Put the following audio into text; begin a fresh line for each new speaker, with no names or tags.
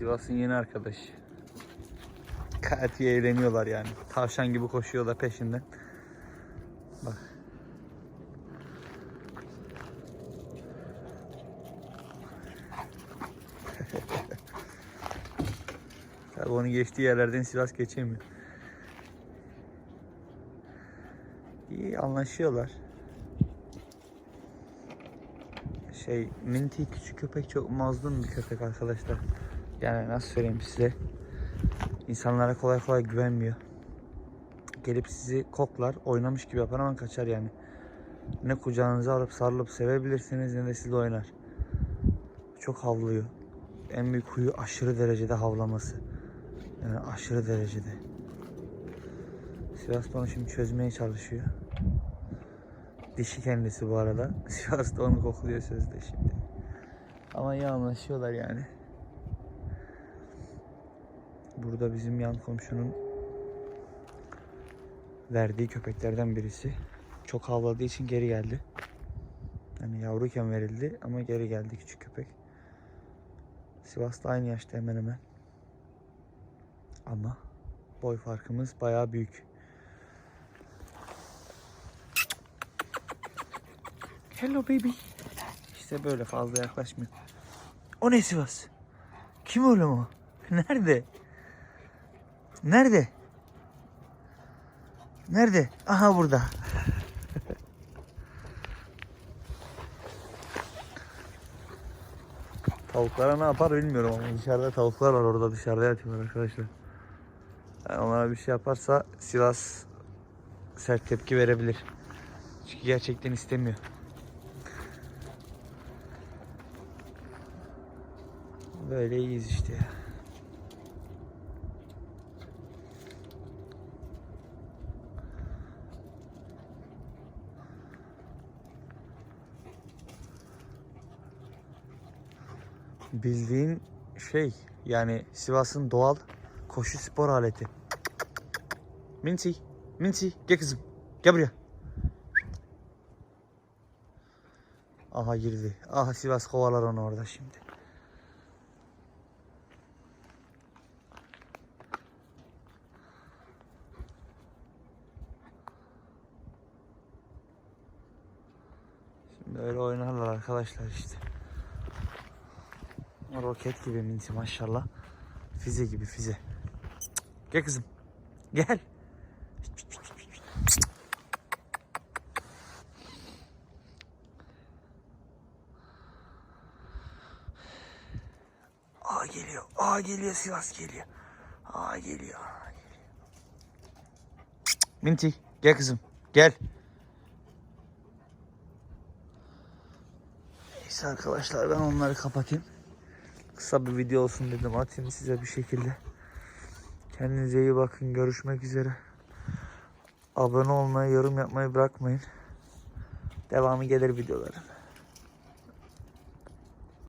Sivas'ın yeni arkadaşı. Gayet iyi eğleniyorlar yani. Tavşan gibi koşuyorlar peşinden. Bak. Tabii onu geçtiği yerlerden Sivas geçemiyor. İyi anlaşıyorlar. Şey, Minty küçük köpek çok mazlum bir köpek arkadaşlar. Yani nasıl söyleyeyim size. İnsanlara kolay kolay güvenmiyor. Gelip sizi koklar, oynamış gibi yapar ama kaçar yani. Ne kucağınıza alıp sarılıp sevebilirsiniz ne de sizle oynar. Çok havlıyor. En büyük huyu aşırı derecede havlaması. Yani aşırı derecede. Sivas onu şimdi çözmeye çalışıyor. Dişi kendisi bu arada. Sivas da onu kokluyor sözde şimdi. Ama iyi anlaşıyorlar yani. Burada bizim yan komşunun verdiği köpeklerden birisi. Çok havladığı için geri geldi. Yani yavruyken verildi ama geri geldi küçük köpek. Sivas'ta aynı yaşta hemen hemen. Ama boy farkımız bayağı büyük. Hello baby. İşte böyle fazla yaklaşmıyor. O ne Sivas? Kim oğlum o? Nerede? Nerede? Nerede? Aha burada. Tavuklara ne yapar bilmiyorum ama dışarıda tavuklar var orada dışarıda yatıyorlar arkadaşlar. Yani onlara bir şey yaparsa Sivas sert tepki verebilir. Çünkü gerçekten istemiyor. Böyle iyiyiz işte ya. Bildiğin şey yani Sivas'ın doğal koşu spor aleti. Minty, Minty gel kızım. Gel buraya. Aha girdi. Aha Sivas kovalar onu orada şimdi. Şimdi öyle oynarlar arkadaşlar işte. Roket gibi minti maşallah. Fize gibi fize. Gel kızım. Gel. Aa geliyor. Aa geliyor Sivas geliyor. Aa geliyor. Aa geliyor. Minti gel kızım. Gel. Neyse arkadaşlar ben onları kapatayım. Kısa bir video olsun dedim atayım size bir şekilde. Kendinize iyi bakın. Görüşmek üzere. Abone olmayı, yorum yapmayı bırakmayın. Devamı gelir videoların.